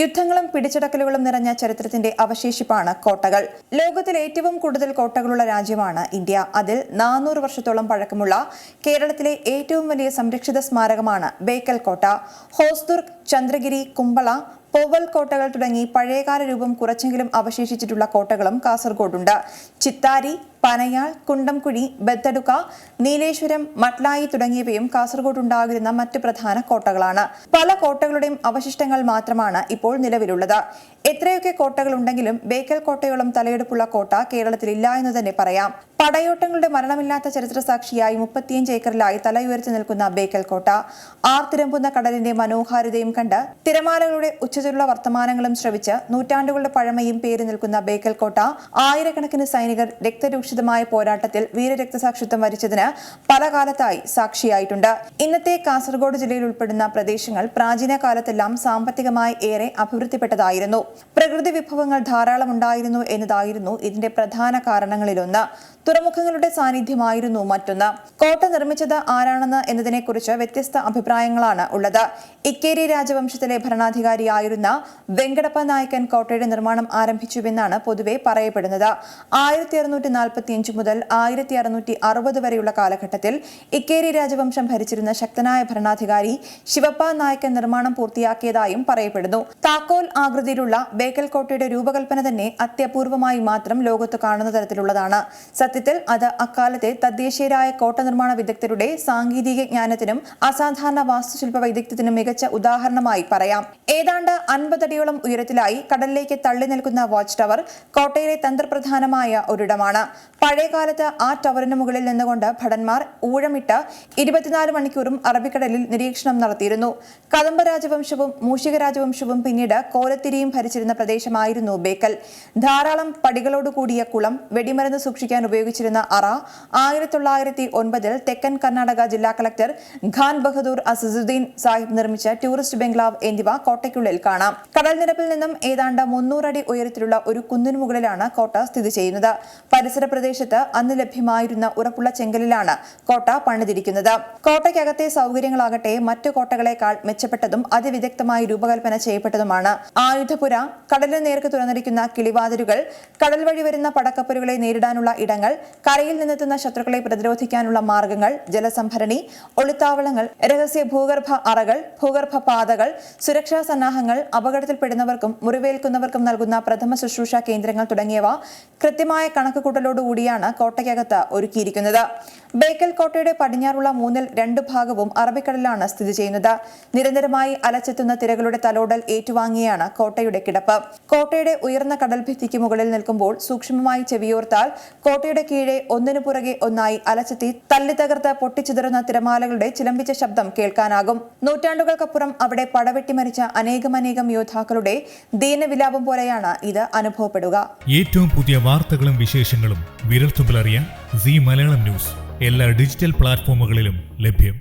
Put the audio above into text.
യുദ്ധങ്ങളും പിടിച്ചടക്കലുകളും നിറഞ്ഞ ചരിത്രത്തിന്റെ അവശേഷിപ്പാണ് കോട്ടകൾ. ലോകത്തിൽ ഏറ്റവും കൂടുതൽ കോട്ടകളുള്ള രാജ്യമാണ് ഇന്ത്യ. അതിൽ നാനൂറ് വർഷത്തോളം പഴക്കമുള്ള കേരളത്തിലെ ഏറ്റവും വലിയ സംരക്ഷിത സ്മാരകമാണ് ബേക്കൽ കോട്ട. ഹോസ്ദുർഗ് ചന്ദ്രഗിരി കുമ്പള പോവൽ കോട്ടകൾ തുടങ്ങി പഴയകാല രൂപം കുറച്ചെങ്കിലും അവശേഷിച്ചിട്ടുള്ള കോട്ടകളും കാസർഗോഡുണ്ട്. ചിത്താരി പനയാൾ കുണ്ടംകുഴി ബത്തടുക്ക നീലേശ്വരം മട്ലായി തുടങ്ങിയവയും കാസർഗോഡ് ഉണ്ടാകുന്ന മറ്റ് പ്രധാന കോട്ടകളാണ്. പല കോട്ടകളുടെയും അവശിഷ്ടങ്ങൾ മാത്രമാണ് ഇപ്പോൾ നിലവിലുള്ളത്. എത്രയൊക്കെ കോട്ടകൾ ഉണ്ടെങ്കിലും ബേക്കൽ കോട്ടയോളം തലയെടുപ്പുള്ള കോട്ട കേരളത്തിൽ ഇല്ല എന്ന് തന്നെ പറയാം. പടയോട്ടങ്ങളുടെ മരണമില്ലാത്ത ചരിത്ര സാക്ഷിയായി മുപ്പത്തിയഞ്ച് ഏക്കറിലായി തല ഉയർത്തി നിൽക്കുന്ന ബേക്കൽ കോട്ട. ആർത്തിരമ്പുന്ന കടലിന്റെ മനോഹാരിതയും കണ്ട് തിരമാലകളുടെ ഉച്ചതിലുള്ള വർത്തമാനങ്ങളും ശ്രവിച്ച് നൂറ്റാണ്ടുകളുടെ പഴമയും പേര് നിൽക്കുന്ന ബേക്കൽ കോട്ട ആയിരക്കണക്കിന് സൈനികർ രക്തരൂക്ഷിതമായ പോരാട്ടത്തിൽ വീരരക്തസാക്ഷിത്വം വരിച്ചതിന് പല കാലത്തായി സാക്ഷിയായിട്ടുണ്ട്. ഇന്നത്തെ കാസർഗോഡ് ജില്ലയിൽ ഉൾപ്പെടുന്ന പ്രദേശങ്ങൾ പ്രാചീന കാലത്തെല്ലാം സാമ്പത്തികമായി ഏറെ അഭിവൃദ്ധിപ്പെട്ടതായിരുന്നു. പ്രകൃതി വിഭവങ്ങൾ ധാരാളം ഉണ്ടായിരുന്നു എന്നതായിരുന്നു ഇതിന്റെ പ്രധാന കാരണങ്ങളിലൊന്ന്. തുറമുഖങ്ങളുടെ സാന്നിധ്യമായിരുന്നു മറ്റൊന്ന്. കോട്ട നിർമ്മിച്ചത് ആരാണെന്ന് എന്നതിനെക്കുറിച്ച് വ്യത്യസ്ത അഭിപ്രായങ്ങളാണ് ഉള്ളത്. ഇക്കേരി രാജവംശത്തിലെ ഭരണാധികാരിയായിരുന്ന വെങ്കടപ്പ നായക്കൻ കോട്ടയുടെ നിർമ്മാണം ആരംഭിച്ചുവെന്നാണ് പൊതുവെ പറയപ്പെടുന്നത്. ആയിരത്തി അറുന്നൂറ്റി നാൽപ്പത്തിയഞ്ച് മുതൽ ആയിരത്തി അറുന്നൂറ്റി അറുപത് വരെയുള്ള കാലഘട്ടത്തിൽ ഇക്കേരി രാജവംശം ഭരിച്ചിരുന്ന ശക്തനായ ഭരണാധികാരി ശിവപ്പ നായക്കൻ നിർമ്മാണം പൂർത്തിയാക്കിയതായും പറയപ്പെടുന്നു. താക്കോൽ ആകൃതിയിലുള്ള ബേക്കൽ കോട്ടയുടെ രൂപകൽപ്പന തന്നെ അത്യപൂർവമായി മാത്രം ലോകത്ത് കാണുന്ന തരത്തിലുള്ളതാണ്. സത്യത്തിൽ അത് അക്കാലത്തെ തദ്ദേശീയരായ കോട്ട നിർമ്മാണ വിദഗ്ധരുടെ സാങ്കേതിക ജ്ഞാനത്തിനും അസാധാരണ വാസ്തുശില്പ വൈദഗ്ധ്യത്തിനും മികച്ച ഉദാഹരണമായി പറയാം. ഏതാണ്ട് അൻപതടിയോളം ഉയരത്തിലായി കടലിലേക്ക് തള്ളി നിൽക്കുന്ന വാച്ച് ടവർ കോട്ടയിലെ തന്ത്രപ്രധാനമായ ഒരിടമാണ്. പഴയകാലത്ത് ആ ടവറിന് മുകളിൽ നിന്നുകൊണ്ട് ഭടന്മാർ ഊഴമിട്ട് ഇരുപത്തിനാല് മണിക്കൂറും അറബിക്കടലിൽ നിരീക്ഷണം നടത്തിയിരുന്നു. കദംബ രാജവംശവും മൂഷിക രാജവംശവും പിന്നീട് കോലത്തിരിയും ഭരിച്ചിരുന്ന പ്രദേശമായിരുന്നു ബേക്കൽ. ധാരാളം പടികളോട് കൂടിയ കുളം വെടിമരുന്ന് സൂക്ഷിക്കാൻ ഉപയോഗിച്ചിരുന്ന അറ ആയിരത്തി തൊള്ളായിരത്തി ഒൻപതിൽ തെക്കൻ കർണാടക ജില്ലാ കളക്ടർ ഖാൻ ബഹദൂർ അസസുദ്ദീൻ സാഹിബ് നിർമ്മിച്ച ടൂറിസ്റ്റ് ബംഗ്ലാവ് എന്നിവ കോട്ടയ്ക്കുള്ളിൽ കാണാം. കടൽ നിരപ്പിൽ നിന്നും ഏതാണ്ട് മുന്നൂറടി ഉയരത്തിലുള്ള ഒരു കുന്നിനു മുകളിലാണ് കോട്ട സ്ഥിതി ചെയ്യുന്നത്. പരിസര പ്രദേശത്ത് അന്ന് ലഭ്യമായിരുന്ന ഉറപ്പുള്ള ചെങ്കലിലാണ് കോട്ട പണിതിരിക്കുന്നത്. കോട്ടയ്ക്കകത്തെ സൗകര്യങ്ങളാകട്ടെ മറ്റു കോട്ടകളെക്കാൾ മെച്ചപ്പെട്ടതും അതിവിദഗ്ധമായി രൂപകൽപ്പന ചെയ്യപ്പെട്ടതുമാണ്. ആയുധപുര കടലിന് നേർക്ക് തുറന്നിരിക്കുന്ന കിളിവാതിലുകൾ കടൽ വഴി വരുന്ന പടക്കപ്പലുകളെ നേരിടാനുള്ള ഇടങ്ങൾ കരയിൽ നിന്നെത്തുന്ന ശത്രുക്കളെ പ്രതിരോധിക്കാനുള്ള മാർഗങ്ങൾ ജലസംഭരണി ഒളിത്താവളങ്ങൾ രഹസ്യ ഭൂഗർഭ അറകൾ ഭൂഗർഭ പാതകൾ സുരക്ഷാ സന്നാഹങ്ങൾ അപകടത്തിൽപ്പെടുന്നവർക്കും മുറിവേൽക്കുന്നവർക്കും നൽകുന്ന പ്രഥമ ശുശ്രൂഷ കേന്ദ്രങ്ങൾ തുടങ്ങിയവ കൃത്യമായ കണക്കുകൂട്ടലോടുകൂടിയാണ് കോട്ടയ്ക്കകത്ത് ഒരുക്കിയിരിക്കുന്നത്. ബേക്കൽ കോട്ടയുടെ പടിഞ്ഞാറുള്ള മൂന്നിൽ രണ്ട് ഭാഗവും അറബിക്കടലിലാണ് സ്ഥിതി ചെയ്യുന്നത്. നിരന്തരമായി അലച്ചെത്തുന്ന തിരകളുടെ തലോടൽ ഏറ്റുവാങ്ങിയാണ് കോട്ടയുടെ കിടപ്പ്. കോട്ടയുടെ ഉയർന്ന കടൽ ഭിത്തിക്ക് മുകളിൽ നിൽക്കുമ്പോൾ സൂക്ഷ്മമായി ചെവിയോർത്താൽ കോട്ടയുടെ കീഴെ ഒന്നിനു പുറകെ ഒന്നായി അലച്ചെത്തി തല്ലി തകർത്ത് പൊട്ടിച്ചിതറുന്ന തിരമാലകളുടെ ചിലമ്പിച്ച ശബ്ദം കേൾക്കാനാകും. നൂറ്റാണ്ടുകൾക്കപ്പുറം അവിടെ പടവെട്ടി മരിച്ച അനേകമനേകം യോദ്ധാക്കളുടെ ദീനവിലാപം പോലെയാണ് ഇത് അനുഭവപ്പെടുക. ഏറ്റവും പുതിയ വാർത്തകളും വിശേഷങ്ങളും വിരൽത്തുമ്പിലറിയാൻ സി മലയാളം ന്യൂസ് എല്ലാ ഡിജിറ്റൽ പ്ലാറ്റ്ഫോമുകളിലും ലഭ്യം.